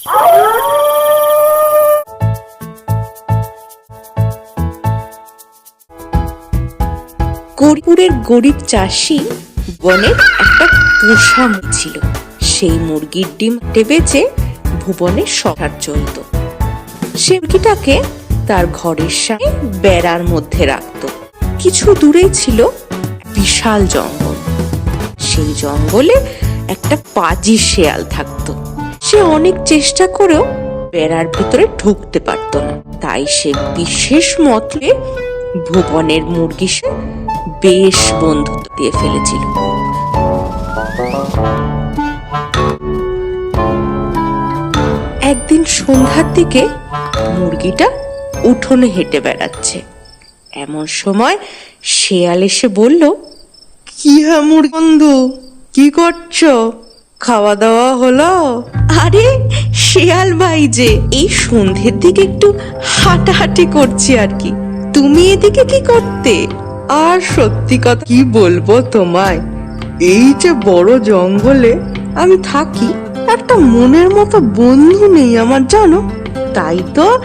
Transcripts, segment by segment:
গরিপুরের গরিব চাষি বনের একটা পোষা ছিল। সেই মুরগির ডিম বেচে ভুবনের সংসার চলত। সে মুরগিটাকে তার ঘরের সামনে বেড়ার মধ্যে রাখত। কিছু দূরেই ছিল বিশাল জঙ্গল। সেই জঙ্গলে একটা পাজি শেয়াল থাকতো। সে অনেক চেষ্টা করেও বেড়ার ভিতরে ঢুকতে পারতো না। তাই সে বিশেষ মতে ভুবনের মুরগি সে বেশ বন্ধুত্ব দিয়ে ফেলেছিল। একদিন সন্ধ্যার দিকে মুরগিটা উঠোনে হেঁটে বেড়াচ্ছে। এমন সময় শেয়াল এসে বলল, কি হ্যাঁ মুরগি বন্ধু? কি করছ? খাওয়া দাওয়া হলো? আরে, শেয়াল ভাই যে, এই সন্ধ্যের দিকে একটু হাঁটাহাঁটি করছি আর কি। তুমি এদিকে কি করতে? আর সত্যি কথা কি বলব তোমায়? এই যে বড় জঙ্গলে আমি থাকি, একটা মনের মতো বন্ধু নেই আমার, জানো? তাই তো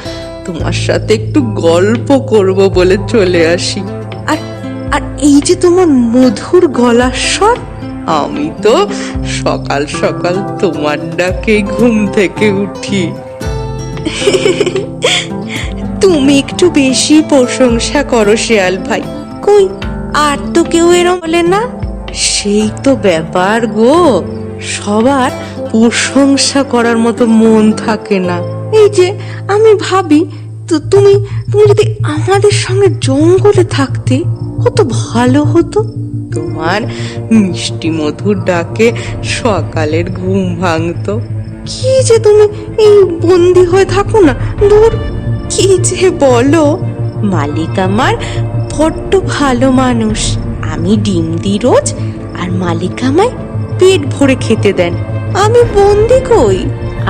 তোমার সাথে একটু গল্প করব বলে চলে আসি। আর আর এই যে তোমার মধুর গলার স্বর আমি তো সকাল সকাল তোমার ডাকে ঘুম থেকে উঠি। তুমি একটু বেশি প্রশংসা করো শেয়াল ভাই। কই আর তো কেউ এরম বলে না? সেই তো ব্যাপার গো সবার প্রশংসা করার মতো মন থাকে না। এই যে আমি ভাবি তো তুমি তুমি যদি আমাদের সঙ্গে জঙ্গলে থাকতে কত ভালো হতো। তোমার মিষ্টি মধুর ডাকে সকালের ঘুম ভাঙতো। কি যে তুমি এই বন্দি হয়ে থাকো না দূর কি যে বলো। মালিক আমার বড্ড ভালো মানুষ, আমি ডিম দিই রোজ, আর মালিক আমায় পেট ভরে খেতে দেন। আমি বন্দি কই?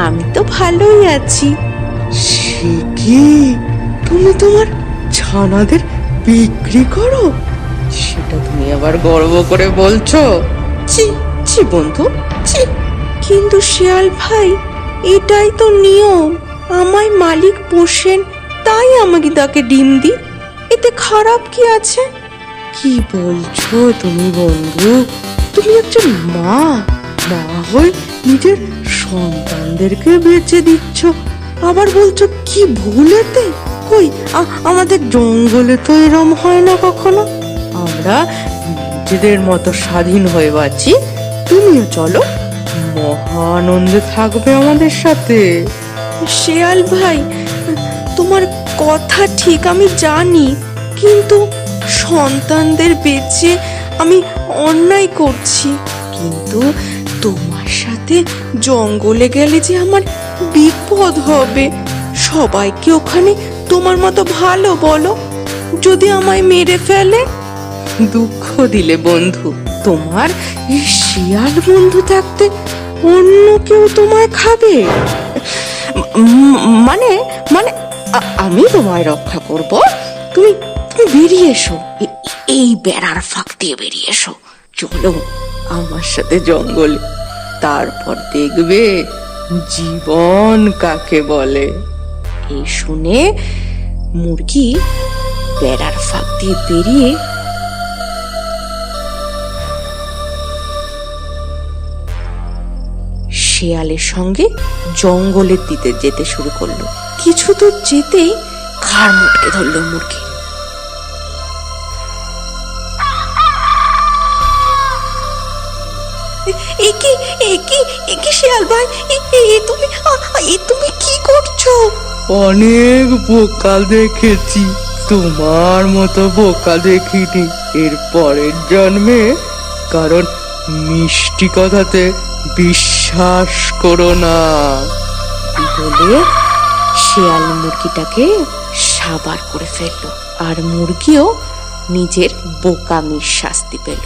আমি তো ভালোই আছি। সে কি? তুমি তোমার ছানাদের বিক্রি করো? সেটা তুমি আবার গর্ব করে বলছো? ছি ছি বন্ধু ছি। কিন্তু শিয়াল ভাই এটাই তো নিয়ম। আমায় মালিক পোষেন তাই আমাকে তাকে ডিম দি এতে খারাপ কি আছে? কি বলছো তুমি বন্ধু? তুমি একজন মা। মা হয়ে নিজের সন্তানদেরকে বেঁচে দিচ্ছ। আবার বলছো কি ভুলেতে? কই আমাদের জঙ্গলে তো এরম হয় না কখনো? আমরা নিজেদের মতো স্বাধীন হয়ে বাঁচি। তুমিও চলো, মহানন্দে থাকবে আমাদের সাথে। শেয়াল ভাই, তোমার কথা ঠিক আমি জানি, কিন্তু সন্তানদের বেঁচে আমি অন্যায় করছি। কিন্তু তোমার সাথে জঙ্গলে গেলে যে আমার বিপদ হবে, সবাইকে ওখানে তোমার মতো ভালো বলো। যদি আমায় মেরে ফেলে দুঃখ দিলে, বন্ধু। তোমার এই শিয়াল বন্ধু থাকতে অন্য কেউ তোমায় খাবে? মানে মানে আমি তোমায় রক্ষা করব? তুমি তুমি বেরিয়ে এসো। এই বেড়ার ফাঁক দিয়ে বেরিয়ে এসো। চলো আমার সাথে জঙ্গলে। তারপর দেখবে জীবন কাকে বলে। এই শুনে মুরগি বেড়ার ফাঁক দিয়ে বেরিয়ে শেয়ালের সঙ্গে জঙ্গলের দিতে যেতে শুরু করল। কিছু দূর যেতেই ঘাড় মুটকে ধরলো মুরগি। একি একি একি শিয়াল ভাই? এ- তুমি এ তুমি কি করছ? অনেক বোকা দেখেছি। তোমার মতো বোকা দেখিনি। এর পরের জন্মে, কারণ মিষ্টি কথাতে বিশ্বাস করো না। বলে শিয়াল মুরগিটাকে সাবার করে ফেলল, আর মুরগিও নিজের বোকামির শাস্তি পেল।